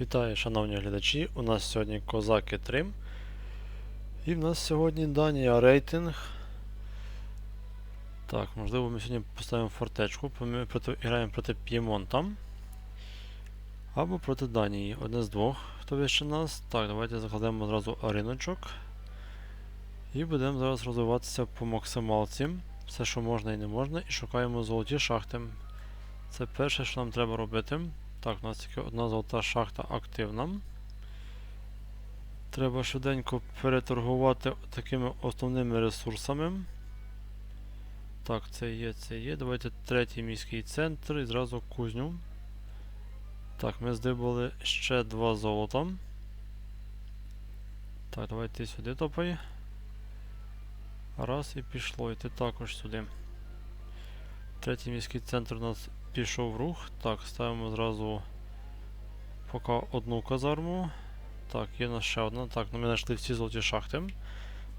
Вітаю, шановні глядачі. У нас сьогодні Козаки 3. І в нас сьогодні Данія рейтинг. Так, можливо, ми сьогодні поставимо фортечку. Ми проти, граємо проти П'ємонта. Або проти Данії. Одне з двох, хто вище нас. Так, давайте закладемо одразу риночок. І будемо зараз розвиватися по максималці. Все, що можна і не можна. І шукаємо золоті шахти. Це перше, що нам треба робити. Так, у нас тільки одна золота шахта активна. Треба швиденько переторгувати такими основними ресурсами. Так, це є, це є. Давайте третій міський центр і зразу кузню. Так, ми здибали ще два золота. Так, давайте сюди топай. Раз і пішло. І ти також сюди. Третій міський центр у нас пішов рух. Так, ставимо зразу поки одну казарму. Так, є нас ще одна. Так, ну ми знайшли всі золоті шахти.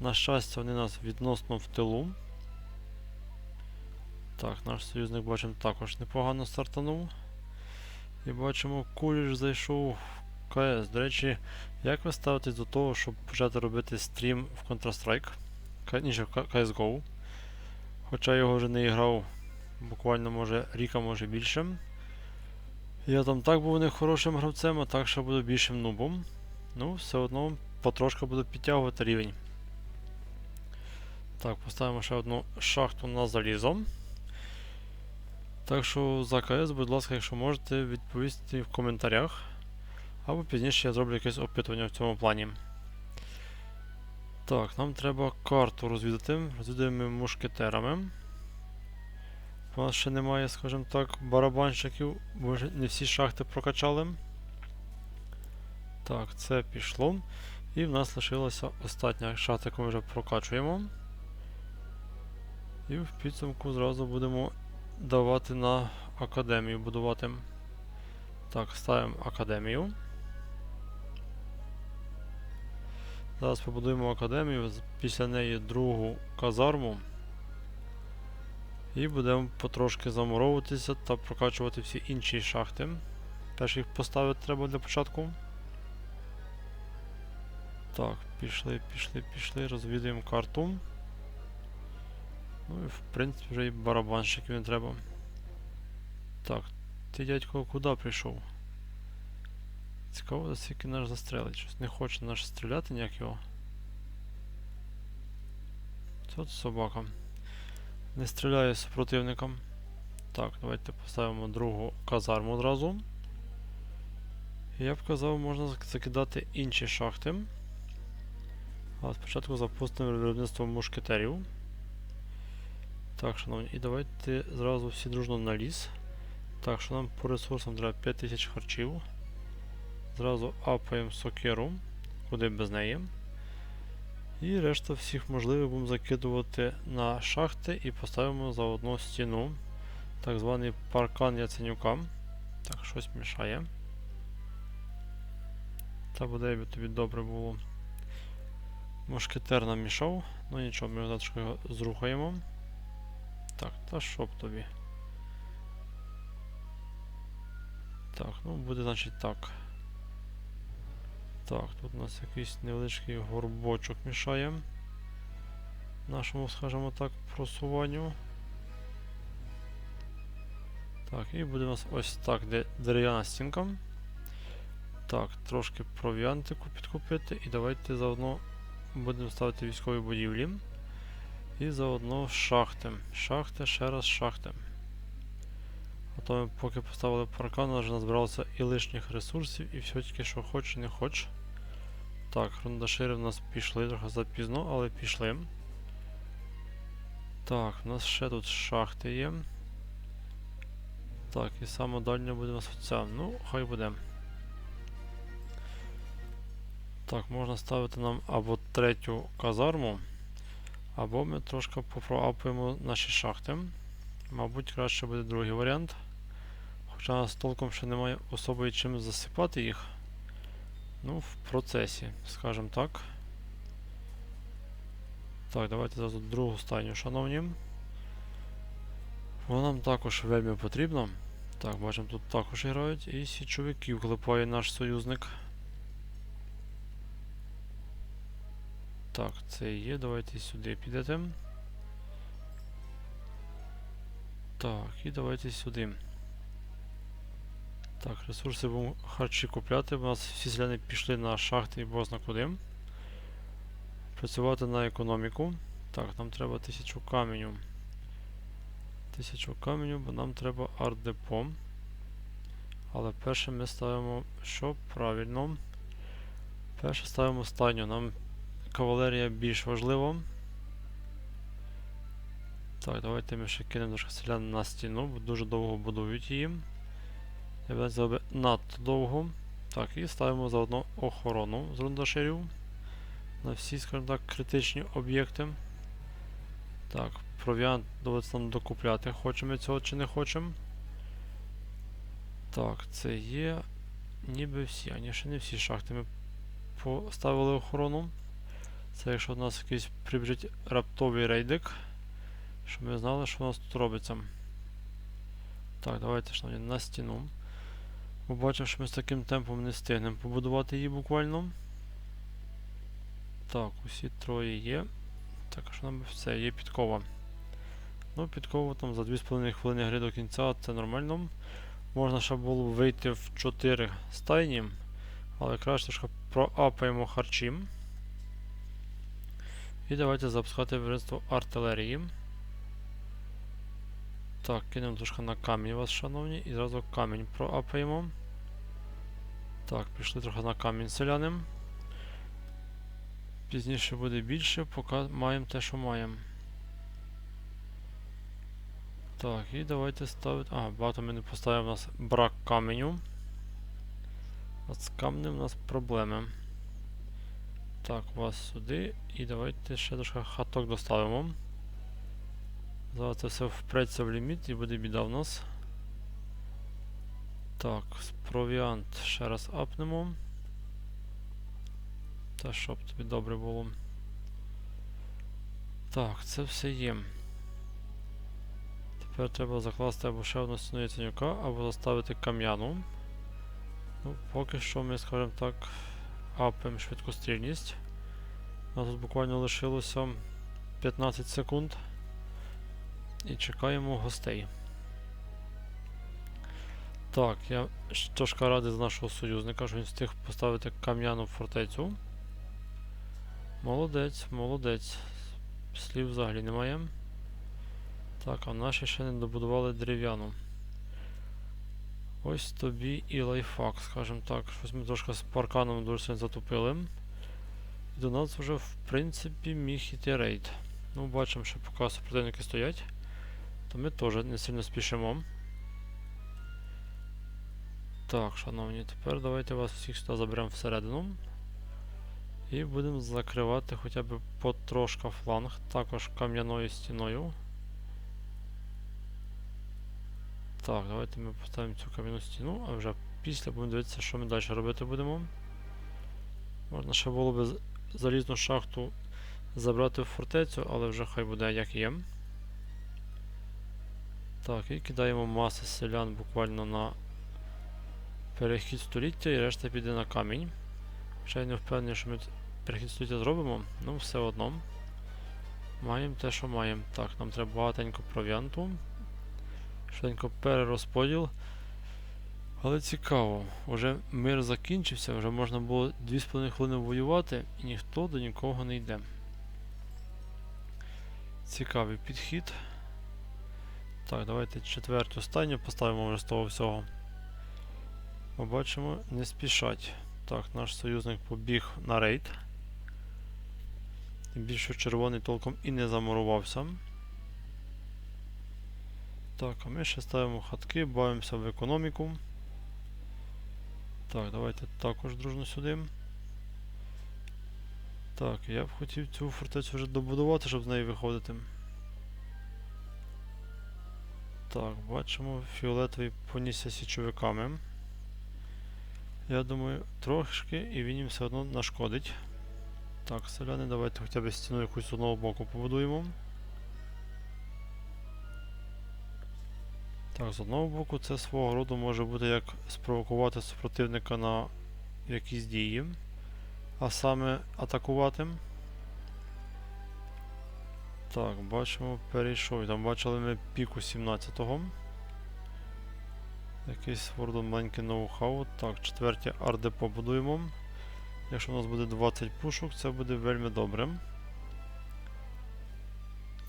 На щастя, вони нас відносно в тилу. Так, наш союзник бачимо також непогано стартанув. І бачимо, Куліш зайшов в КС. До речі, як ви ставитесь до того, щоб почати робити стрім в Counter-Strike? К- Ні, в CSGO. Хоча його вже не грав буквально може ріка, може більше. Я там так був не хорошим гравцем, а так ще буду більшим нубом. Ну, все одно потрошки буду підтягувати рівень. Так, поставимо ще одну шахту на залізо. Так що за КС, будь ласка, якщо можете, відповісти в коментарях. Або пізніше я зроблю якесь опитування в цьому плані. Так, нам треба карту розвідати. Розвідуємо мушкетерами. У нас ще немає, скажімо так, барабанщиків, бо не всі шахти прокачали. Так, це пішло. І в нас лишилася остання шахта, яку ми вже прокачуємо. І в підсумку зразу будемо давати на академію будувати. Так, ставимо академію. Зараз побудуємо академію, після неї другу казарму. І будемо потрошки замуровуватися та прокачувати всі інші шахти. Теж їх поставити треба для початку. Так, пішли, пішли, пішли, розвідуємо карту. Ну і в принципі вже і барабанщиків не треба. Так, ти дядько куди прийшов? Цікаво, скільки наш застрелить. Щось не хоче наш стріляти ніяк його. Це от собака. Не стріляє супротивникам. Так, давайте поставимо другу казарму одразу. Я б казав, можна закидати інші шахти. Але спочатку запустимо виробництво мушкетерів. Так, шановні, і давайте зразу всі дружно на ліс. Так, що нам по ресурсам треба 5000 харчів. Зразу апаємо сокеру, куди без неї. І решта всіх можливих будемо закидувати на шахти і поставимо за одну стіну. Так званий паркан Яценюка. Так, щось мішає. Та буде би тобі добре було. Мушкетер нам мішав. Ну нічого, ми завтра його зрухаємо. Так, та що тобі. Так, ну буде значить так. Так, тут у нас якийсь невеличкий горбочок мішає нашому, скажімо так, просуванню. Так, і буде у нас ось так, де дерев'яна стінка. Так, трошки провіантику підкупити і давайте заодно будемо ставити військові будівлі. І заодно шахти. Шахти, ще раз шахти. А то ми поки поставили паркан, вже назбиралося і лишніх ресурсів, і все тільки що хоч, не хоч. Так, рундашири в нас пішли, трохи запізно, але пішли. Так, у нас ще тут шахти є. Так, і саме дальня буде у нас оця. Ну, хай буде. Так, можна ставити нам або третю казарму, або ми трошки попроапуємо наші шахти. Мабуть, краще буде другий варіант. Хоча у нас толком ще немає особої чим засипати їх. Ну, в процесі, скажімо так. Так, давайте зразу другу стайню, шановні. Вона нам також вельми потрібна. Так, бачимо, тут також грають. І січовиків клепає наш союзник. Так, це є. Давайте сюди підете. Так, і давайте сюди. Так, ресурси будемо харчі купляти. У нас всі селяни пішли на шахти і бозна куди. Працювати на економіку. Так, нам треба тисячу каменю. Тисячу каменю, бо нам треба арт-депо. Але перше ми ставимо що? Правильно. Перше ставимо стайню. Нам кавалерія більш важлива. Так, давайте ми ще кинемо селян на стіну, бо дуже довго будують її. Я б зробив надто довго. Так, і ставимо заодно охорону з рундаширів. На всі, скажімо так, критичні об'єкти. Так, провіант доведеться нам докупляти. Хочемо цього чи не хочемо. Так, це є. Ніби всі, ані ще не всі шахти ми поставили охорону. Це якщо у нас якийсь прибіжить раптовий рейдик. Щоб ми знали, що у нас тут робиться. Так, давайте шановні, на стіну. Побачив, що ми з таким темпом не встигнемо побудувати її буквально. Так, усі троє є. Так, що нам все, є підкова. Ну, підкову там за 2,5 хвилини гри до кінця, це нормально. Можна ще було вийти в 4 стайні, але краще трошки проапаємо харчі. І давайте запускати виробництво артилерії. Так, кинемо трошки на камінь вас, шановні, і зразу камінь проапаємо. Так, пішли трохи на камінь селяним. Пізніше буде більше, поки маємо те, що маємо. Так, і давайте ставити. Ага, багато ми не поставимо у нас брак каменю. А з камнем у нас проблеми. Так, вас сюди. І давайте ще трошки хаток доставимо. Зараз це все впреться в ліміт і буде біда в нас. Так, провіант ще раз апнемо. Та щоб тобі добре було. Так, це все є. Тепер треба закласти або ще одну стіну яценюка, або заставити кам'яну. Ну, Поки що ми, скажімо так, апаємо швидкострільність. У нас тут буквально лишилося 15 секунд. І чекаємо гостей. Так, я трошки радий за нашого союзника, що він встиг поставити кам'яну фортецю. Молодець, молодець. Слів взагалі немає. Так, а наші ще не добудували дерев'яну. Ось тобі і лайфхак, скажімо так. Щось ми трошки з парканом дуже сильно затупили. І до нас вже, в принципі, міг іти рейд. Ну, бачимо, що поки супротивники стоять, то ми теж не сильно спішимо. Так, шановні, тепер давайте вас всіх сюди заберемо всередину. І будемо закривати хоча б потрошка фланг, також кам'яною стіною. Так, давайте ми поставимо цю кам'яну стіну, а вже після будемо дивитися, що ми далі робити будемо. Можна ще було б залізну шахту забрати в фортецю, але вже хай буде як є. Так, і кидаємо маси селян буквально на перехід століття і решта піде на камінь. Ще не впевнений, що ми перехід століття зробимо, ну все одно. Маємо те, що маємо. Так, нам треба багатенько провіанту. Швиденько перерозподіл. Але цікаво, вже мир закінчився, вже можна було 2,5 хвилини воювати і ніхто до нікого не йде. Цікавий підхід. Так, давайте четверту останню поставимо вже з того всього. Побачимо, не спішать. Так, наш союзник побіг на рейд. Тим більше червоний толком і не замурувався. Так, а ми ще ставимо хатки, бавимося в економіку. Так, давайте також дружно сюди. Так, я б хотів цю фортецю вже добудувати, щоб з неї виходити. Так, бачимо, фіолетовий понісся січовиками. Я думаю, трошки і він їм все одно нашкодить. Так, селяни, давайте хоча б стіну якусь з одного боку побудуємо. Так, з одного боку, це свого роду може бути як спровокувати супротивника на якісь дії, а саме атакувати. Так, бачимо, перейшов. Там бачили ми піку 17-го. Якийсь роду маленький ноу-хау. Так, четверті арди побудуємо. Якщо у нас буде 20 пушок, це буде вельми добре.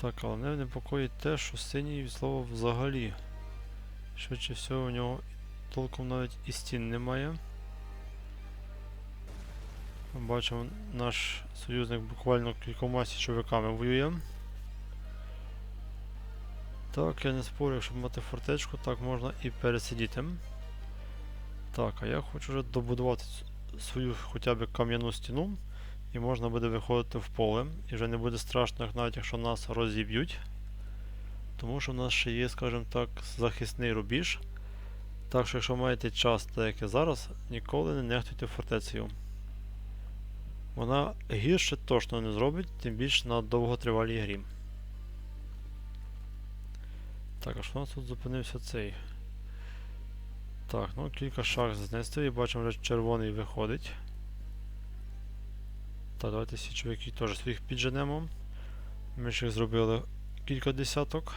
Так, але мене непокоїть те, що синій від слова взагалі. Швидше всього у нього толком навіть і стін немає. Бачимо, наш союзник буквально кількома січовиками воює. Так, я не спорю, якщо мати фортечку, так можна і пересидіти. Так, а я хочу вже добудувати свою хоча б кам'яну стіну. І можна буде виходити в поле. І вже не буде страшно, навіть якщо нас розіб'ють. Тому що в нас ще є, скажімо так, захисний рубіж. Так що, якщо маєте час, так як і зараз, ніколи не нехтуйте фортецею. Вона гірше точно не зробить, тим більше на довготривалій грі. Так, а що у нас тут зупинився цей? Так, ну кілька шаг знесли і бачимо, вже червоний виходить. Так, давайте січовики теж своїх підженемо. Ми ж їх зробили кілька десяток.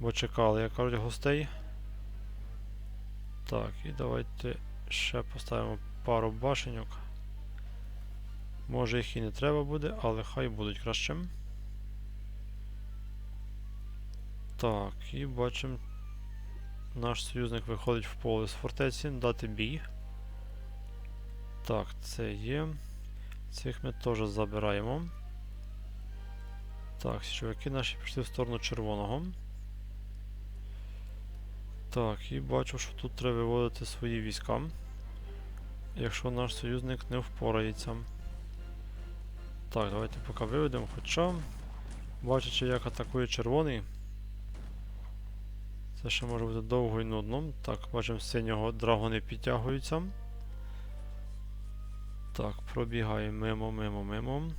Бо чекали, як кажуть, гостей. Так, і давайте ще поставимо пару башеньок. Може їх і не треба буде, але хай будуть краще. Так, і бачимо, наш союзник виходить в поле з фортеці, дати бій. Так, це є. Цих ми теж забираємо. Так, чуваки наші пішли в сторону червоного. Так, і бачу, що тут треба виводити свої війська. Якщо наш союзник не впорається. Так, давайте поки виведемо, хоча, бачачи, як атакує червоний. Це ще може бути довго і нудно. Так, бачимо, синього драгони підтягуються. Так, пробігаємо мимо, мимо, мимо.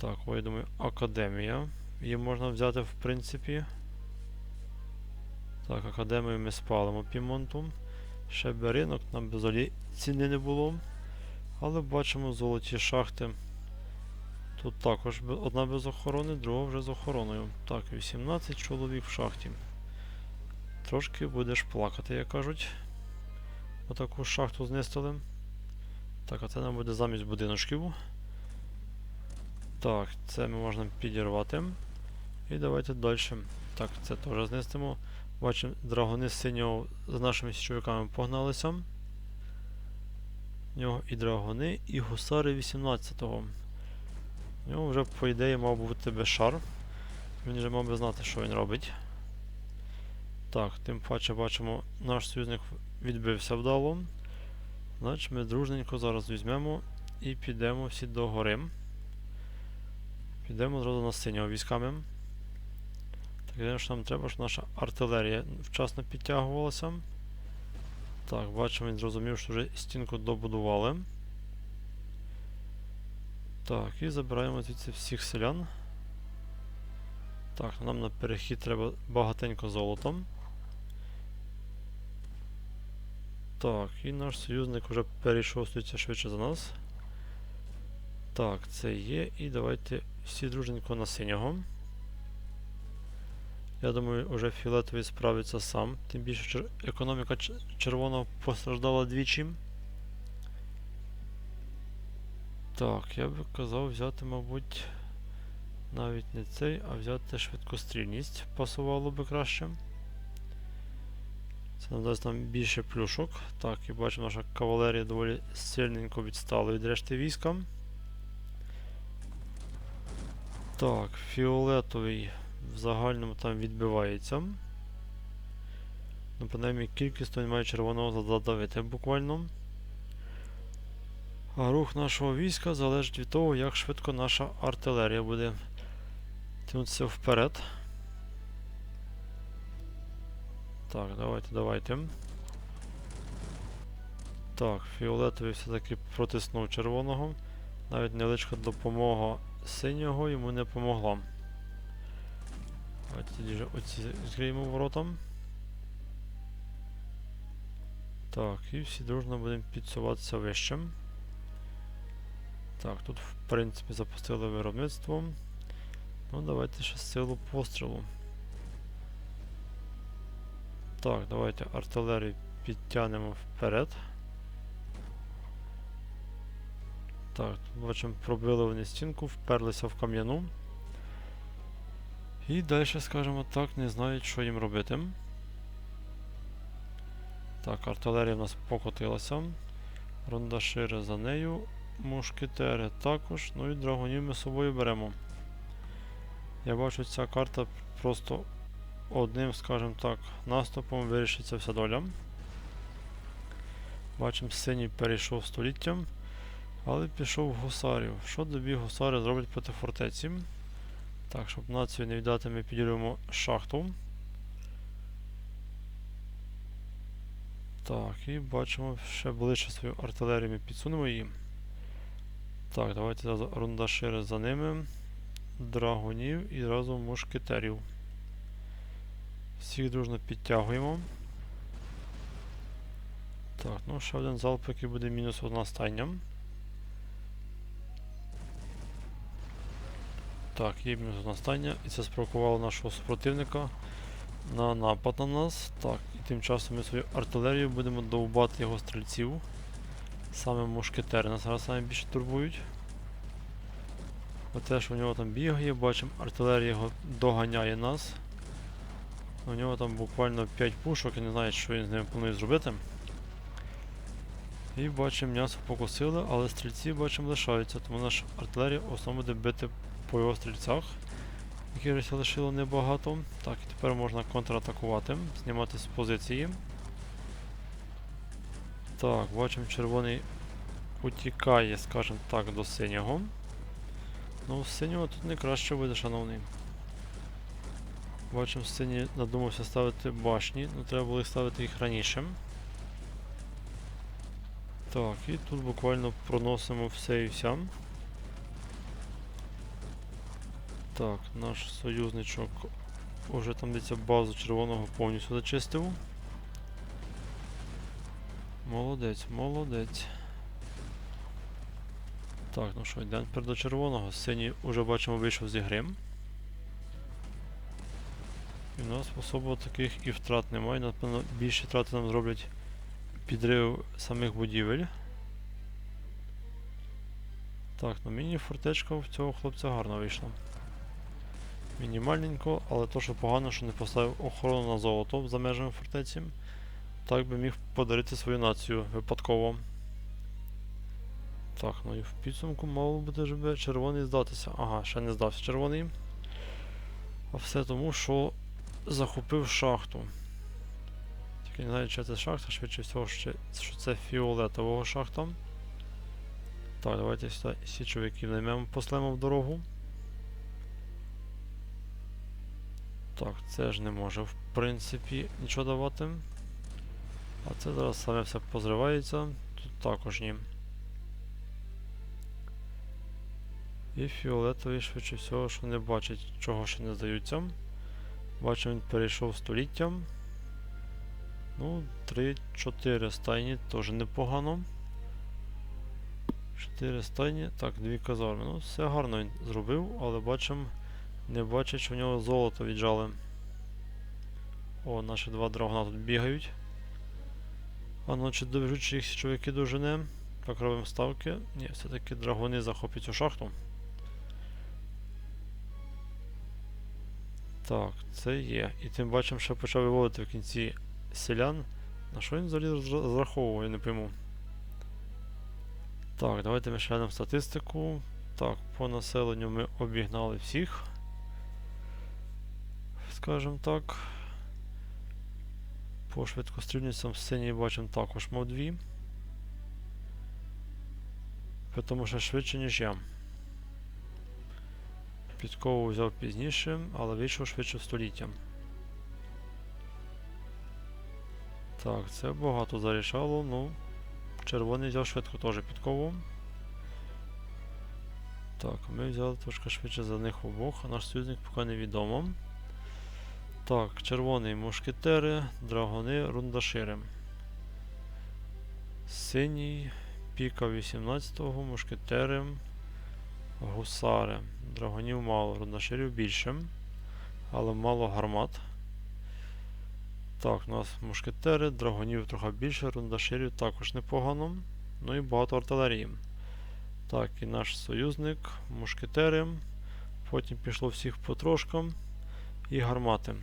Так, ой, думаю, академія. Її можна взяти в принципі. Так, академію ми спалимо Пімонту. Ще би ринок, нам олі ціни не було. Але бачимо золоті шахти. Тут також одна без охорони, друга вже з охороною. Так, 18 чоловік в шахті. Трошки будеш плакати, як кажуть. Отаку шахту знистили. Так, а це нам буде замість будиночків. Так, це ми можна підірвати. І давайте далі. Так, це теж знестимо. Бачимо, драгони синього з нашими січовиками погналися. У нього і драгони, і гусари 18-го. У вже, по ідеї, мав бути бешар. Він вже мав би знати, що він робить. Так, тим паче бачимо, наш союзник відбився вдало. Значить, ми дружненько зараз візьмемо і підемо всі до гори. Підемо одразу на синього військами. Так, єдине, що нам треба, щоб наша артилерія вчасно підтягувалася. Так, бачимо, він зрозумів, що вже стінку добудували. Так, і забираємо звідси всіх селян. Так, нам на перехід треба багатенько золотом. Так, і наш союзник вже перейшов стоїться швидше за нас. Так, це є. І давайте всі дружненько на синього. Я думаю, уже фіолетовий справиться сам. Тим більше економіка червоного постраждала двічі. Так, я би казав взяти, мабуть, навіть не цей, а взяти швидкострільність. Пасувало би краще. Це надасть нам більше плюшок. Так, і бачимо, наша кавалерія доволі сильненько відстала від решти війська. Так, фіолетовий в загальному там відбивається. Ну, принаймні кількість він має червоного задавити буквально. Рух нашого війська залежить від того, як швидко наша артилерія буде тягнутися вперед. Так, давайте, давайте. Так, фіолетовий все-таки протиснув червоного. Навіть невеличка допомога синього йому не помогла. Давайте тоді вже оці відкриємо воротом. Так, і всі дружно будемо підсуватися вищим. Так, тут в принципі запустили виробництво. Ну, давайте ще силу пострілу. Так, давайте артилерію підтягнемо вперед. Так, тут бачимо, пробили вони стінку, вперлися в кам'яну. І далі, скажімо так, не знають, що їм робити. Так, артилерія в нас покотилася. Рундашири за нею. Мушкетери також. Ну і драгунів ми з собою беремо. Я бачу, ця карта просто одним, скажімо так, наступом вирішиться вся доля. Бачимо, синій перейшов століттям, але пішов гусарів. Що тобі гусари зроблять проти фортеці? Так, щоб націю не віддати, ми підірюємо шахту. Так, і бачимо, ще ближче свою артилерію ми підсунемо її. Так, давайте рундашири за ними. Драгунів і разом мушкетерів. Всіх дружно підтягуємо. Так, ну ще один залп, який буде мінус одна стайня. Так, є мінус одна стайня, і це спровокувало нашого супротивника на напад на нас. Так, і тим часом ми свою артилерію будемо довбати його стрільців. Саме мушкетери нас зараз найбільше турбують. Оте, що в нього там бігає, бачимо, артилерія його доганяє нас. У нього там буквально 5 пушок, я не знаю, що він з ними планує зробити. І бачимо, м'ясо покусили, але стрільці бачимо лишаються, тому наша артилерія в основному буде бити по його стрільцях, яких лишило небагато. Так, і тепер можна контратакувати, знімати з позиції. Так, бачимо, червоний утікає, скажімо так, до синього. Ну, синього тут не краще буде, шановний. Бачимо, синій надумався ставити башні, але треба було їх ставити їх раніше. Так, і тут буквально проносимо все і вся. Так, наш союзничок уже там десь базу червоного повністю зачистив. Молодець, молодець. Так, ну що, йдемо тепер до червоного. Синій уже бачимо вийшов з ігри. І у нас особо таких і втрат немає. Напевно, більші втрати нам зроблять підрив самих будівель. Так, ну міні-фортечка в цього хлопця гарно вийшла. Мінімальненько, але то, що погано, що не поставив охорону на золото за межами фортеці. Так би міг подарити свою націю випадково. Так, ну і в підсумку мало буде żeby червоний здатися. Ага, ще не здався червоний. А все тому, що захопив шахту. Тільки не знаю, чи це шахта, швидше всього, що це фіолетового шахта. Так, давайте сюди січовиків наймемо, послемо в дорогу. Так, це ж не може в принципі нічого давати. А це зараз саме все позривається. Тут також ні. І фіолетовий, швидше всього, що не бачить, чого ще не здаються. Бачимо, він перейшов століттям. Ну, 3-4 стайні теж непогано. 4 стайні. Так, дві казарми. Ну, все гарно він зробив, але бачимо, не бачить, що в нього золото віджали. О, наші два драгона тут бігають. А ну чи добіжуть, їх січовики дожене. Так, робимо ставки. Ні, все-таки драгони захоплять цю шахту. Так, це є. І тим бачимо, що почав виводити в кінці селян. На що він взагалі розраховував, я не пойму. Так, давайте ми ще глянемо статистику. Так, по населенню ми обігнали всіх. Скажем так. По швидкострільницям синій бачимо також мав дві. Тому що швидше, ніж я. Підкову взяв пізніше, але вийшов швидше століттям. Так, це багато зарішало, ну. Червоний взяв швидко теж підкову. Так, ми взяли трошки швидше за них обох, наш союзник поки невідомо. Так, червоний мушкетери, драгони, рундашири. Синій піка 18-го, мушкетери, гусари. Драгонів мало, рундаширів більше, але мало гармат. Так, у нас мушкетери, драгонів трохи більше, рундаширів також непогано. Ну і багато артилерії. Так, і наш союзник, мушкетери. Потім пішло всіх потрошкам і гармати.